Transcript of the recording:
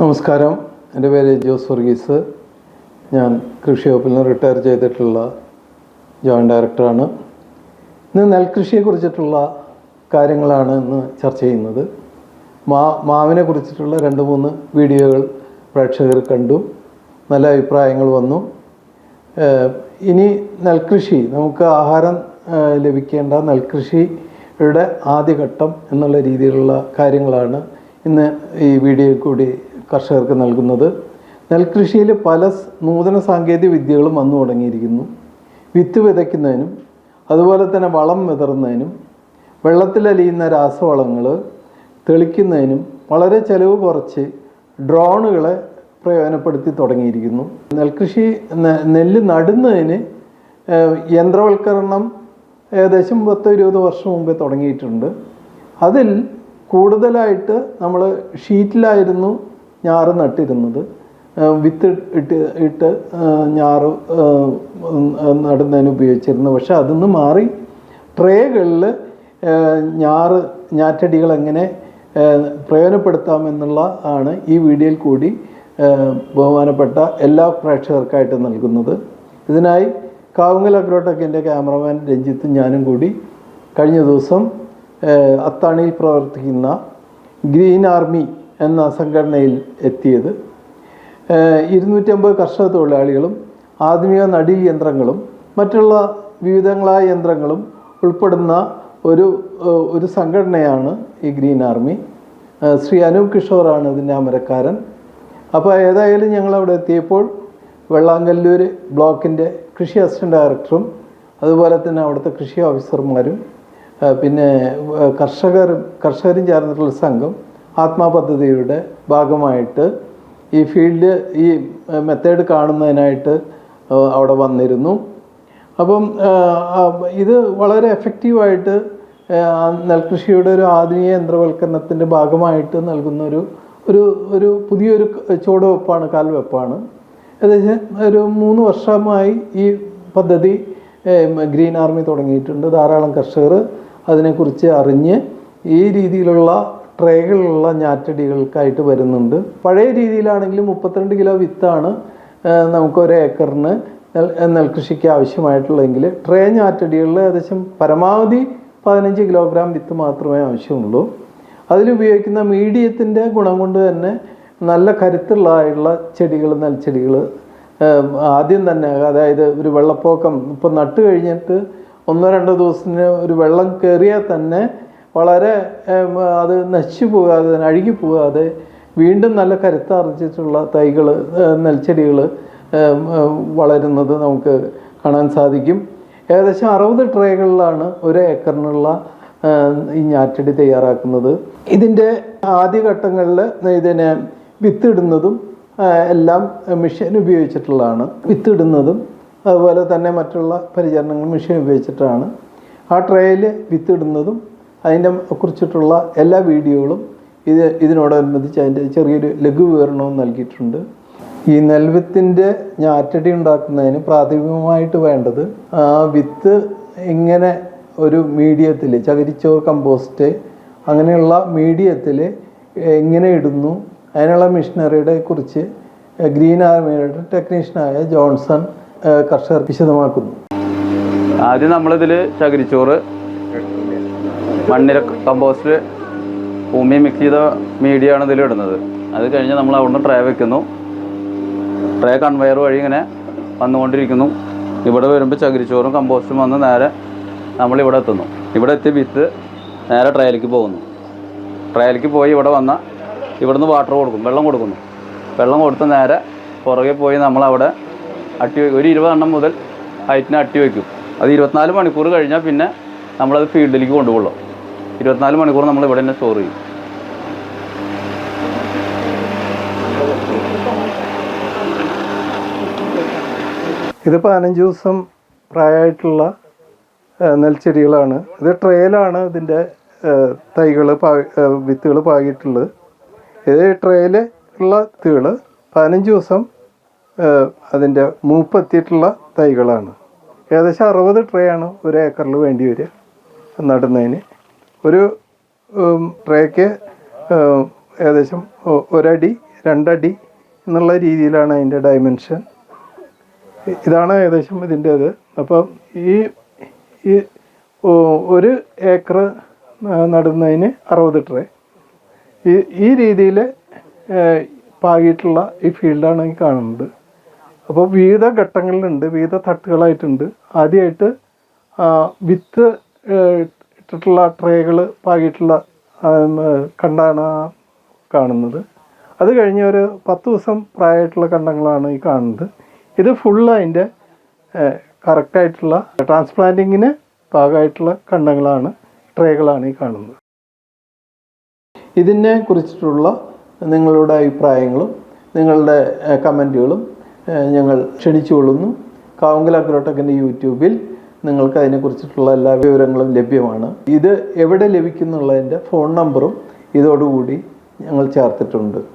നമസ്കാരം. എന്റെ പേര് ജോസ് വർഗീസ്. ഞാൻ കൃഷി വകുപ്പിൽ നിന്ന് റിട്ടയർ ചെയ്തിട്ടുള്ള ജോയിന്റ് ഡയറക്ടറാണ്. ഇന്ന് നെൽകൃഷിയെ കുറിച്ചിട്ടുള്ള കാര്യങ്ങളാണ് ഇന്ന് ചർച്ച ചെയ്യുന്നത്. മാ മാവിനെ കുറിച്ചിട്ടുള്ള രണ്ട് മൂന്ന് വീഡിയോകൾ പ്രേക്ഷകർ കണ്ടു. നല്ല അഭിപ്രായങ്ങൾ വന്നു. ഇനി നെൽകൃഷി നമുക്ക് ആഹാരം ലഭിക്കേണ്ട നെൽകൃഷിയുടെ ആദ്യഘട്ടം എന്നുള്ള രീതിയിലുള്ള കാര്യങ്ങളാണ് ഇന്ന് ഈ വീഡിയോയിൽ കൂടി കർഷകർക്ക് നൽകുന്നത്. നെൽകൃഷിയിൽ പല നൂതന സാങ്കേതിക വിദ്യകളും വന്നു തുടങ്ങിയിരിക്കുന്നു. വിത്ത് വിതയ്ക്കുന്നതിനും അതുപോലെ തന്നെ വളം വിതറുന്നതിനും വെള്ളത്തിലലിയുന്ന രാസവളങ്ങൾ തെളിക്കുന്നതിനും വളരെ ചിലവ് കുറച്ച് ഡ്രോണുകളെ പ്രയോജനപ്പെടുത്തി തുടങ്ങിയിരിക്കുന്നു. നെൽകൃഷി നെല്ല് നടുന്നതിന് യന്ത്രവൽക്കരണം ഏകദേശം പത്ത് ഇരുപത് വർഷം മുമ്പേ തുടങ്ങിയിട്ടുണ്ട്. അതിൽ കൂടുതലായിട്ട് നമ്മൾ ഷീറ്റിലായിരുന്നു ഞാറ് നട്ടിരുന്നത്. വിത്ത് ഇട്ട് ഇട്ട് ഞാറ് നടുന്നതിന് ഉപയോഗിച്ചിരുന്നു. പക്ഷെ അതിന്ന് മാറി ട്രേകളിൽ ഞാറ് ഞാറ്റടികൾ എങ്ങനെ പ്രയോജനപ്പെടുത്താമെന്നുള്ള ആണ് ഈ വീഡിയോയിൽ കൂടി ബഹുമാനപ്പെട്ട എല്ലാ പ്രേക്ഷകർക്കായിട്ട് നൽകുന്നത്. ഇതിനായി കാവുങ്ങൽ അഗ്രോടെക്കിന്റെ ക്യാമറമാൻ രഞ്ജിത്തും ഞാനും കൂടി കഴിഞ്ഞ ദിവസം അത്താണിയിൽ പ്രവർത്തിക്കുന്ന ഗ്രീൻ ആർമി എന്ന സംഘടനയിൽ എത്തിയത്. ഇരുന്നൂറ്റമ്പത് കർഷക തൊഴിലാളികളും ആധുനിക നടി യന്ത്രങ്ങളും മറ്റുള്ള വിവിധങ്ങളായ യന്ത്രങ്ങളും ഉൾപ്പെടുന്ന ഒരു ഒരു സംഘടനയാണ് ഈ ഗ്രീൻ ആർമി. ശ്രീ അനൂപ് കിഷോറാണ് ഇതിന്റെ അമരക്കാരൻ. അപ്പോൾ ഏതായാലും ഞങ്ങൾ അവിടെ എത്തിയപ്പോൾ വെള്ളാങ്കല്ലൂർ ബ്ലോക്കിന്റെ കൃഷി അസിസ്റ്റന്റ് ഡയറക്ടറും അതുപോലെ തന്നെ അവിടുത്തെ കൃഷി ഓഫീസർമാരും പിന്നെ കർഷകരും കർഷകരും ചേർന്നിട്ടുള്ള സംഘം ആത്മാ പദ്ധതിയുടെ ഭാഗമായിട്ട് ഈ ഫീൽഡ് ഈ മെത്തേഡ് കാണുന്നതിനായിട്ട് അവിടെ വന്നിരുന്നു. അപ്പം ഇത് വളരെ എഫക്റ്റീവായിട്ട് നെൽകൃഷിയുടെ ഒരു ആധുനിക യന്ത്രവൽക്കരണത്തിന്റെ ഭാഗമായിട്ട് നൽകുന്ന ഒരു ഒരു ഒരു പുതിയൊരു ചുവടുവെപ്പാണ് കാൽവെപ്പാണ്. ഏകദേശം ഒരു മൂന്ന് വർഷമായി ഈ പദ്ധതി ഗ്രീൻ ആർമി തുടങ്ങിയിട്ടുണ്ട്. ധാരാളം കർഷകർ അതിനെക്കുറിച്ച് അറിഞ്ഞ് ഈ രീതിയിലുള്ള ട്രേകളുള്ള ഞാറ്റടികൾക്കായിട്ട് വരുന്നുണ്ട്. പഴയ രീതിയിലാണെങ്കിലും മുപ്പത്തിരണ്ട് കിലോ വിത്താണ് നമുക്ക് ഒരു ഏക്കറിന് നെൽ നെൽകൃഷിക്ക് ആവശ്യമായിട്ടുള്ളതെങ്കിൽ ട്രേ ഞാറ്റടികളിൽ ഏകദേശം പരമാവധി പതിനഞ്ച് കിലോഗ്രാം വിത്ത് മാത്രമേ ആവശ്യമുള്ളൂ. അതിലുപയോഗിക്കുന്ന മീഡിയത്തിന്റെ ഗുണം കൊണ്ട് തന്നെ നല്ല കരുത്തുള്ളതായിട്ടുള്ള ചെടികൾ നെൽച്ചെടികൾ ആദ്യം തന്നെ അതായത് ഒരു വെള്ളപ്പൊക്കം ഇപ്പം നട്ട് കഴിഞ്ഞിട്ട് ഒന്നോ രണ്ടോ ദിവസത്തിന് ഒരു വെള്ളം കയറിയാൽ തന്നെ വളരെ അത് നശിച്ചു പോകാതെ അഴുകി പോകാതെ വീണ്ടും നല്ല കരുത്താർജിച്ചിട്ടുള്ള തൈകൾ നെൽച്ചെടികൾ വളരുന്നത് നമുക്ക് കാണാൻ സാധിക്കും. ഏകദേശം അറുപത് ട്രേകളിലാണ് ഒരു ഏക്കറിനുള്ള ഈ ഞാറ്റടി തയ്യാറാക്കുന്നത്. ഇതിന്റെ ആദ്യഘട്ടങ്ങളിൽ ഇതിനെ വിത്തിടുന്നതും എല്ലാം മെഷീൻ ഉപയോഗിച്ചിട്ടുള്ളതാണ്. വിത്തിടുന്നതും അതുപോലെ തന്നെ മറ്റുള്ള പരിചരണങ്ങൾ മെഷീൻ ഉപയോഗിച്ചിട്ടാണ്. ആ ട്രേയിൽ വിത്തിടുന്നതും അതിന്റെ കുറിച്ചിട്ടുള്ള എല്ലാ വീഡിയോകളും ഇത് ഇതിനോടനുബന്ധിച്ച് അതിന്റെ ചെറിയൊരു ലഘു വിവരണവും നൽകിയിട്ടുണ്ട്. ഈ നെൽവിത്തിന്റെ ഞാറ്റടി ഉണ്ടാക്കുന്നതിന് പ്രാഥമികമായിട്ട് വേണ്ടത് ആ വിത്ത് ഇങ്ങനെ ഒരു മീഡിയത്തിൽ ചകിരിച്ചോർ കമ്പോസ്റ്റ് അങ്ങനെയുള്ള മീഡിയത്തിൽ എങ്ങനെ ഇടുന്നു. അതിനുള്ള മിഷനറിയുടെ കുറിച്ച് ഗ്രീൻ ആർമിയുടെ ടെക്നീഷ്യനായ ജോൺസൺ കർഷകർ വിശദമാക്കുന്നു. ആദ്യം നമ്മളിതിൽ ചകിരിച്ചോറ് മണ്ണിര കമ്പോസ്റ്റ് ഭൂമി മിക്സ് ചെയ്ത മീഡിയ ആണ് ഇതിൽ അത് കഴിഞ്ഞ് നമ്മൾ അവിടുന്ന് ട്രേ വെക്കുന്നു. ട്രേ കൺവെയർ വഴി ഇങ്ങനെ വന്നുകൊണ്ടിരിക്കുന്നു. ഇവിടെ വരുമ്പോൾ ചകിരിച്ചോറും കമ്പോസ്റ്റും വന്ന് നേരെ നമ്മൾ ഇവിടെ എത്തുന്നു. ഇവിടെ എത്തി വിത്ത് നേരെ ട്രയലിലേക്ക് പോകുന്നു. ട്രയലിലേക്ക് പോയി ഇവിടെ വന്ന ഇവിടുന്ന് വാട്ടർ കൊടുക്കും വെള്ളം കൊടുക്കുന്നു. വെള്ളം കൊടുത്ത് നേരെ പുറകെ പോയി നമ്മളവിടെ അട്ടി വെ- ഒരു ഇരുപതെണ്ണം മുതൽ ഹൈറ്റിന് അട്ടി വയ്ക്കും. അത് ഇരുപത്തിനാല് മണിക്കൂർ കഴിഞ്ഞാൽ പിന്നെ നമ്മളത് ഫീൽഡിലേക്ക് കൊണ്ടുപോകുള്ളൂ. ഇരുപത്തിനാല് മണിക്കൂർ നമ്മൾ ഇവിടെ തന്നെ സ്റ്റോർ ചെയ്യും. ഇത് പതിനഞ്ച് ദിവസം പ്രായമായിട്ടുള്ള നെൽച്ചെടികളാണ്. ഇത് ട്രെയിലാണ് ഇതിന്റെ തൈകൾ വിത്തുകൾ പാകിയിട്ടുള്ളത്. ഇത് ട്രേയിൽ ഉള്ള വിത്തുകൾ പതിനഞ്ച് ദിവസം അതിന്റെ മൂപ്പെത്തിയിട്ടുള്ള തൈകളാണ്. ഏകദേശം അറുപത് ട്രേ ആണ് ഒരു ഏക്കറിൽ വേണ്ടി വരിക നടുന്നതിന്. ഒരു ട്രേക്ക് ഏകദേശം ഒരടി രണ്ടടി എന്നുള്ള രീതിയിലാണ് അതിന്റെ ഡയമെൻഷൻ ഇതാണ് ഏകദേശം ഇതിന്റേത്. അപ്പം ഈ ഈ ഒരു ഏക്കർ നടുന്നതിന് അറുപത് ട്രേ. ഈ ഈ രീതിയിൽ പാകിയിട്ടുള്ള ഈ ഫീൽഡാണ് ഈ കാണുന്നത്. അപ്പോൾ വിവിധ ഘട്ടങ്ങളിലുണ്ട് വിവിധ തട്ടുകളായിട്ടുണ്ട്. ആദ്യമായിട്ട് വിത്ത് ഇട്ടിട്ടുള്ള ട്രേകൾ പാകിയിട്ടുള്ള കണ്ടാണ് കാണുന്നത്. അത് കഴിഞ്ഞ ഒരു പത്ത് ദിവസം പ്രായമായിട്ടുള്ള കണ്ടങ്ങളാണ് ഈ കാണുന്നത്. ഇത് ഫുള്ള് അതിന്റെ കറക്റ്റായിട്ടുള്ള ട്രാൻസ്പ്ലാന്റിങ്ങിന് പാകമായിട്ടുള്ള കണ്ടങ്ങളാണ് ട്രേകളാണ് ഈ കാണുന്നത്. ഇതിനെ കുറിച്ചിട്ടുള്ള നിങ്ങളുടെ അഭിപ്രായങ്ങളും നിങ്ങളുടെ കമന്റുകളും ഞങ്ങൾ ക്ഷണിച്ചുകൊള്ളുന്നു. കാവുങ്കൽ അഗ്രോടെക്കിന്റെ യൂട്യൂബിൽ നിങ്ങൾക്ക് അതിനെക്കുറിച്ചിട്ടുള്ള എല്ലാ വിവരങ്ങളും ലഭ്യമാണ്. ഇത് എവിടെ ലഭിക്കുന്നുള്ളതിന്റെ ഫോൺ നമ്പറും ഇതോടുകൂടി ഞങ്ങൾ ചേർത്തിട്ടുണ്ട്.